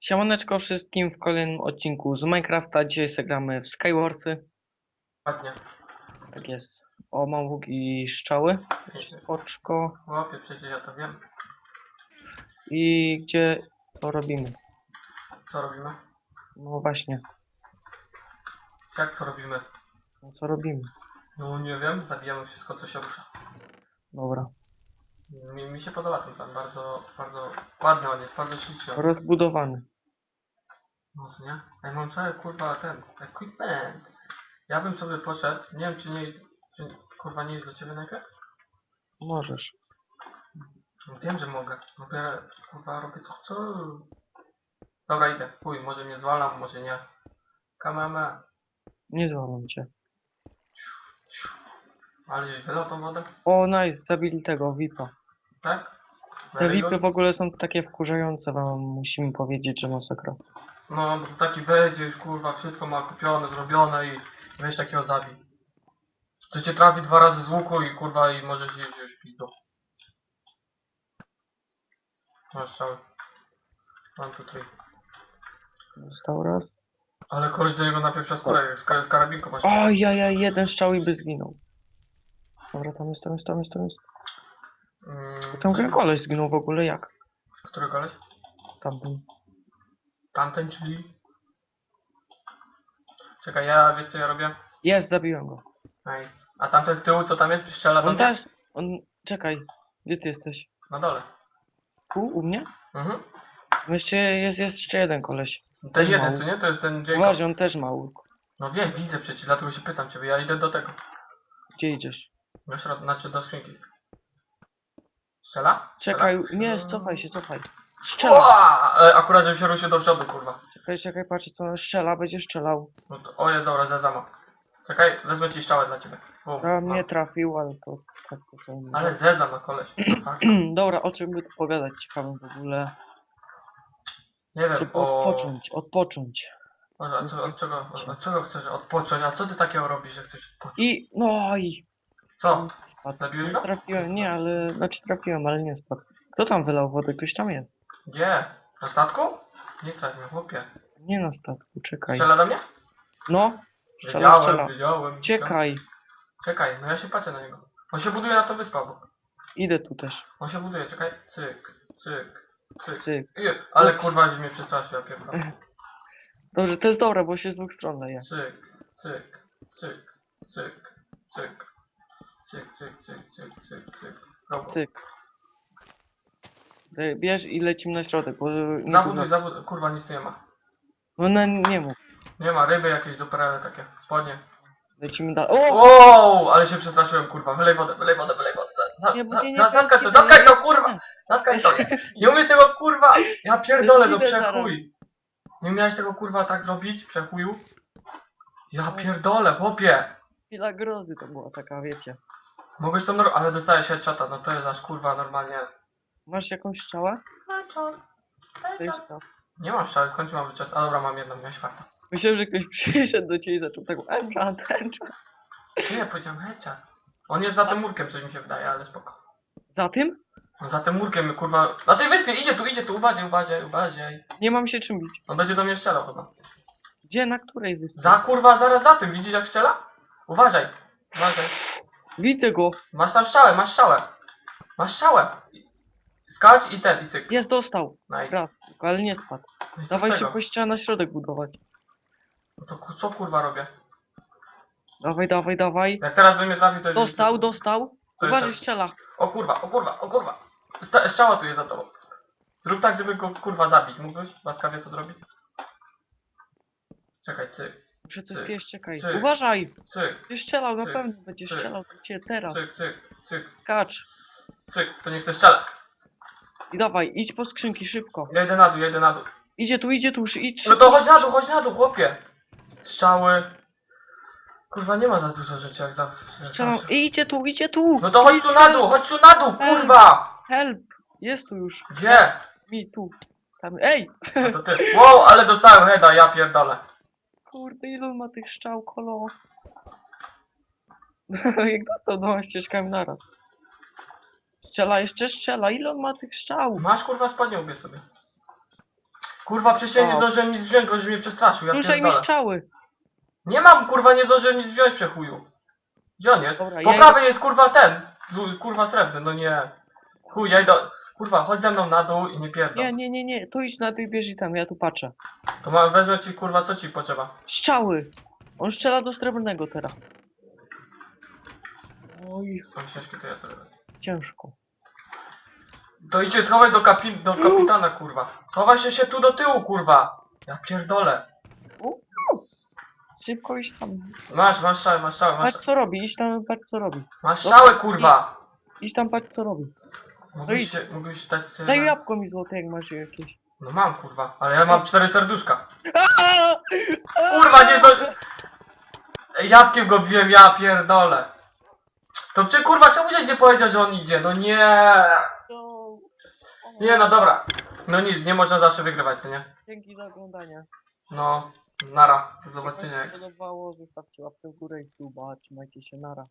Siemaneczko wszystkim w kolejnym odcinku z Minecrafta. Dzisiaj zagramy w Skywarsy. Ładnie. Tak jest. O, mam łuk i strzały. Oczko. Łapie, przecież ja to wiem. I gdzie to robimy? Co robimy? No właśnie. Jak co robimy? No co robimy? No nie wiem, zabijamy wszystko co się rusza. Dobra. Mi, mi się podoba ten plan, bardzo, bardzo ładny on jest, bardzo śliczny. Rozbudowany. No co nie? Ja mam cały kurwa ten, equipment. Ja bym sobie poszedł, nie wiem czy nie iść, czy kurwa nie iść do ciebie najpierw? Możesz. No, wiem, że mogę. Dopiero kurwa robię co chcę. Dobra, idę. Chuj, może mnie zwalam, może nie. Kameme. Nie złamam cię. Ale żeś wylał tą wodę? O, nice. Zabili tego VIPa. Tak? Te VIPy w ogóle są takie wkurzające, wam musimy powiedzieć, że masakra. No, bo to taki wejdzie już kurwa, wszystko ma kupione, zrobione i weź takiego zabij. Co cię trafi dwa razy z łuku i kurwa i możesz iść już pizdu. Masz strzały. Mam tu trój. Został raz. Ale koleś do niego napieprza skórę, jak z, ka- z karabinku masz. O, ja, ja, jeden strzał i by zginął. Dobra, tam jest, tam jest, tam jest, tam jest. Mm, Tam koleś zginął w ogóle, jak? Który koleś? Tamten. Tamten, czyli... Czekaj, ja wiesz co ja robię? Jest, zabiłem go. Nice. A tamten z tyłu, co tam jest? Strzela do On mnie? też, on, czekaj, gdzie ty jesteś? Na dole. Tu, u mnie? Mhm. No Jeszcze jest, jest jeszcze jeden koleś. Ten Też jeden, mały. co nie? To jest ten Jacob. Uważaj, on też ma łuk. No wiem, widzę przecież, dlatego się pytam ciebie. Ja idę do tego. Gdzie idziesz? Do środ... znaczy do skrzynki. Strzela? Czekaj, Strzela? nie, cofaj się, cofaj. Strzela! Ła! Ale akurat, żebym się ruszył do przodu, kurwa. Czekaj, czekaj, patrz, on strzela, będzie strzelał. No to, o jest, dobra, zezama. Czekaj, wezmę ci strzałę dla ciebie. Bum, A mam. mnie trafił, ale to tak to. Ale zezam na koleś. Dobra, o czym by tu pogadać ciekawym w ogóle? Nie wiem, o... odpocząć, odpocząć. Od, czego- od, czego, od, od czego chcesz odpocząć? A co ty takiego robisz, że chcesz odpocząć? I, no i... Co? Zabiłeś Nie go? trafiłem, nie, ale... Znaczy trafiłem, ale nie spadł. Kto tam wylał wodę? Ktoś tam jest. Gdzie? Na statku? Nie mnie, chłopie. Nie na statku, czekaj. Strzela do mnie? No, Strzela, Wiedziałem, strzela. wiedziałem. czekaj. Czekaj, no ja się patrzę na niego. On się buduje na to wyspa, bo... Idę tu też. On się buduje, czekaj. Cyk, cyk, cyk. Cyk. Je, ale Ups. kurwa, że mnie przestraszył, ja pierdolę. Dobrze, to jest dobre, bo się z dwóch stron leje. Cyk, cyk, cyk, cyk, cyk. Cyk, cyk, cyk, cyk, cyk, cyk. Dobra. Cyk. Ty Bierz i lecimy na środek, bo... nie Zabuduj, zabuduj. Kurwa, nic tu nie ma. No, no nie mów. Nie ma ryby, jakieś duperele takie, spodnie. Lecimy dalej. O! Wow, ale się przestraszyłem, kurwa. Wylej wodę, wylej wodę, wylej wodę. Za, Nie, bo za, nie, nie, za, zatkaj to, nie, zatkaj to, nie, kurwa! nie. Zatkaj to. Nie umiesz tego, kurwa! Ja pierdolę, no zaraz. przechuj. Nie umiałeś tego, kurwa, tak zrobić? Przechuju? Ja pierdolę, chłopie. Chwila grozy to była taka, wiecie. Mogłeś to, nor- ale dostałeś headshota, no to jest aż, kurwa, normalnie. Masz jakąś strzałę? Headshot, To jest to. Nie mam strzały, skąd mam czas? A dobra, mam jedną, miałeś farta. Myślałem, że ktoś przyszedł do ciebie i zaczął tak enchant, enchant. Nie, powiedziałem headshot. On jest za tym murkiem, coś mi się wydaje, ale spoko. Za tym? No za tym murkiem, kurwa. Na tej wyspie, idzie tu, idzie tu, uważaj, uważaj, uważaj. Nie mam się czym bić. On będzie do mnie strzelał chyba. Gdzie, na której wyspie? Za kurwa, zaraz za tym, widzisz jak strzela? Uważaj, uważaj. Widzę go. Masz tam strzałę, masz strzałę. Masz strzałę. Skacz i ten, i cyk. Jest, dostał. Nice. Raz, ale nie spadł. No i co Dawaj tego? szybko ściana na środek budować. No to ku- co kurwa robię? Dawaj, dawaj, dawaj. Jak teraz by mnie trafił, to już... Dostał, dostał. To jest Uważaj, tak. strzela. O kurwa, o kurwa, o kurwa. Sta- strzała tu jest za tobą. Zrób tak, żeby go kurwa zabić. Mógłbyś łaskawie to zrobić? Czekaj, cyk, Coś Cyk, zjeść, czekaj. cyk. Uważaj. cyk, Będziesz strzelał, na Cyk, pewno będziesz cyk, strzelał do ciebie teraz. cyk, cyk, cyk, Skacz. cyk. To niech się strzela. I dawaj, idź po skrzynki szybko. Ja idę na dół, ja idę na dół. Idzie tu, idzie tu, szy- idź No szybko. to chodź na dół, chodź na dół, chłopie. Strzały. Kurwa, nie ma za dużo rzeczy jak za... Strzelam. I idzie tu, idzie tu. No to chodź tu na dół, chodź tu na dół, kurwa! Help! Jest tu już. Gdzie? Mi tu. Tam. Ej! No to ty. Wow, ale dostałem heada, ja pierdolę. Kurde, ile on ma tych strzał, kolo? Jak dostał dwoma ścieżkami naraz. Strzela, jeszcze strzela. Ile on ma tych strzał? Masz kurwa ubierz sobie. Kurwa, przez ciebie nie O. zdążyłem nic wziąć, bo że mnie przestraszył, ja Ruszaj mi pierdolę. strzały. Nie mam, kurwa, nie zdążyłem nic wziąć, przechuju. Gdzie on jest? Dobra, po ja prawej jest, kurwa, ten. Z, kurwa, srebrny, no nie. Chuj, ja idę... Kurwa, chodź ze mną na dół i nie pierdol. Nie, nie, nie, nie. Tu idź na tej bierz i tam, ja tu patrzę. To ma, wezmę ci, kurwa, co ci potrzeba? Strzały! On strzela do srebrnego teraz. Oj, Mam książki, to ja sobie wezmę. ciężko. To idźcie schowaj do, kapi do kapitana, kurwa. Schowaj się się tu do tyłu, kurwa. Ja pierdolę. Szybko iść tam. Masz, masz szałę, masz szałę, masz, Patrz co robi, idź tam, patrz co robi. masz szałę, kurwa. Idź tam, patrz co robi. Mógłbyś się, mógłbyś dać sobie... Daj jabłko mi złote, jak masz jakieś. No mam, kurwa, ale ja mam cztery serduszka. Kurwa, nie zdąży... Jabłkiem go biłem, ja pierdolę. To czy kurwa, czemu żeś nie powiedział, że on idzie? No nie. To- Nie, no dobra. No nic, nie można zawsze wygrywać, co nie? Dzięki za oglądanie. No, nara, do Jak zobaczenia. wam się podobało, zostawcie łapkę w górę i suba. Trzymajcie się, nara.